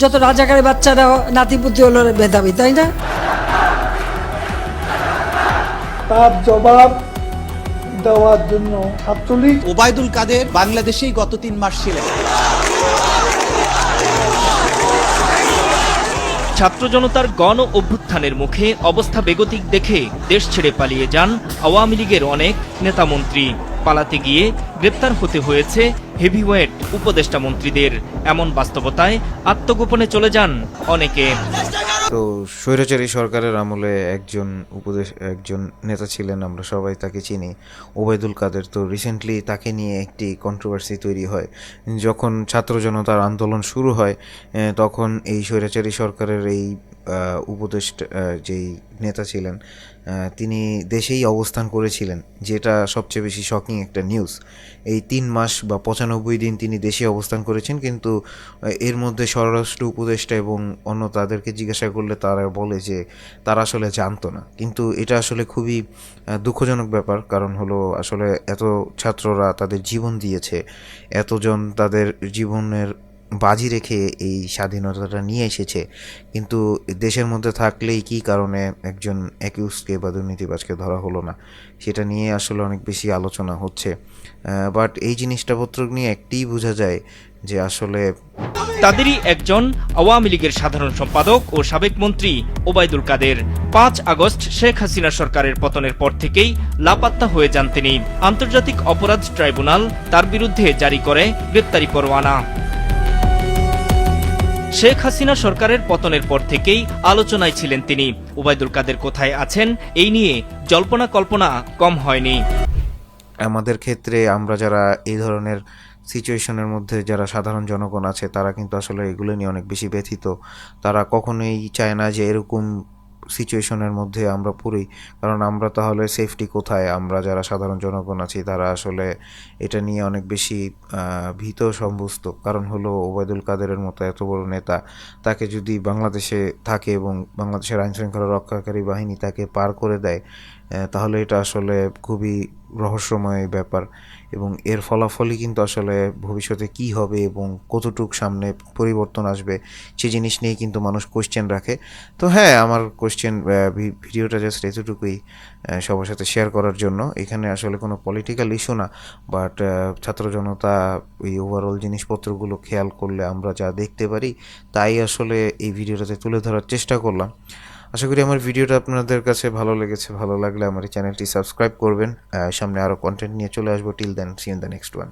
যত রাজাকারের বাচ্চারা নাতিপুতি হলো মেধাবী তাই না? তার জবাব দেওয়ার জন্য ছাত্রলীগ ওবায়দুল কাদের বাংলাদেশেই গত তিন মাস ছিলেন। ছাত্র জনতার গণ অভ্যুত্থানের মুখে অবস্থা বেগতিক দেখে দেশ ছেড়ে পালিয়ে যান আওয়ামী লীগের অনেক নেতামন্ত্রী। পালাতে গিয়ে গ্রেপ্তার হতে হয়েছে হেভিওয়েট উপদেষ্টা মন্ত্রীদের। এমন বাস্তবতায় আত্মগোপনে চলে যান অনেকে। তো স্বৈরাচারী সরকারের আমলে একজন উপদেশ, একজন নেতা ছিলেন, আমরা সবাই তাকে চিনি, ওবায়দুল কাদের। তো রিসেন্টলি তাকে নিয়ে একটি কন্ট্রোভার্সি তৈরি হয়। যখন ছাত্র জনতার আন্দোলন শুরু হয় তখন এই স্বৈরাচারী সরকারের এই উপদেষ্টা যেই নেতা ছিলেন তিনি দেশেই অবস্থান করেছিলেন, যেটা সবচেয়ে বেশি শকিং একটা নিউজ এই তিন মাস বা পঁচানব্বই দিন তিনি দেশে অবস্থান করেছেন, কিন্তু এর মধ্যে স্বরাষ্ট্র উপদেষ্টা এবং অন্য তাদেরকে জিজ্ঞাসা করলে তারা বলে যে তারা আসলে জানতো না। কিন্তু এটা আসলে খুবই দুঃখজনক ব্যাপার, কারণ হলো আসলে এত ছাত্ররা তাদের জীবন দিয়েছে, এতজন তাদের জীবনের বাজি রেখে এই স্বাধীনতাটা নিয়ে এসেছে। কিন্তু দেশের মধ্যে থাকলেই কী কারণে একজন অ্যাকিউজকে বা দুর্নীতিবাজকে ধরা হলো না, সেটা নিয়ে আসলে অনেক বেশি আলোচনা হচ্ছে। বাট এই জিনিসটা পত্র নিয়ে একটিই বোঝা যায় যে আসলে তাদেরই একজন আওয়ামী লীগের সাধারণ সম্পাদক ও সাবেক মন্ত্রী ওবায়দুল কাদের। পাঁচ আগস্ট শেখ হাসিনা সরকারের পতনের পর থেকেই লাপাত্তা হয়ে যান তিনি। আন্তর্জাতিক অপরাধ ট্রাইব্যুনাল তার বিরুদ্ধে জারি করে গ্রেপ্তারি পরোয়ানা। শেখ হাসিনা সরকারের পতনের পর থেকেই আলোচনায় ছিলেন তিনি। ওবায়দুল কাদের কোথায় আছেন, এই নিয়ে জল্পনা কল্পনা কম হয়নি। আমাদের ক্ষেত্রে আমরা যারা এই ধরনের সিচুয়েশনের মধ্যে যারা সাধারণ জনগণ আছে, তারা কিন্তু আসলে এগুলো নিয়ে অনেক বেশি ব্যথিত। তারা কখনোই চায় না যে এরকম সিচুয়েশনের মধ্যে আমরা পড়ি। কারণ আমরা তাহলে সেফটি কোথায়? আমরা যারা সাধারণ জনগণ আছি, তারা আসলে এটা নিয়ে অনেক বেশি ভীত সম্ভস্ত কারণ হলো ওবায়দুল কাদেরের মতো এত বড় নেতা, তাকে যদি বাংলাদেশে থাকে এবং বাংলাদেশের আইনশৃঙ্খলা রক্ষাকারী বাহিনী তাকে পার করে দেয় তাহলে এটা আসলে খুবই রহস্যময় ব্যাপার এবং এর ফলাফলই কিন্তু আসলে ভবিষ্যতে কি হবে এবং কতটুক সামনে পরিবর্তন আসবে, সে জিনিস নিয়ে কিন্তু মানুষ কোশ্চেন রাখে। তো হ্যাঁ আমার কোশ্চেন ভিডিওটা জাস্ট এতটুকুই সবার সাথে শেয়ার করার জন্য। এখানে আসলে কোনো পলিটিক্যাল ইস্যু না বাট ছাত্র জনতা এই ওভারঅল জিনিসপত্রগুলো খেয়াল করলে আমরা যা দেখতে পারি, তাই আসলে এই ভিডিওটাতে তুলে ধরার চেষ্টা করলাম। আশা করি আমার ভিডিওটা আপনাদের কাছে ভালো লেগেছে, ভালো লাগলে আমার চ্যানেলটি সাবস্ক্রাইব করবেন। সামনে আরও কন্টেন্ট নিয়ে চলে আসব। Till then see in the next one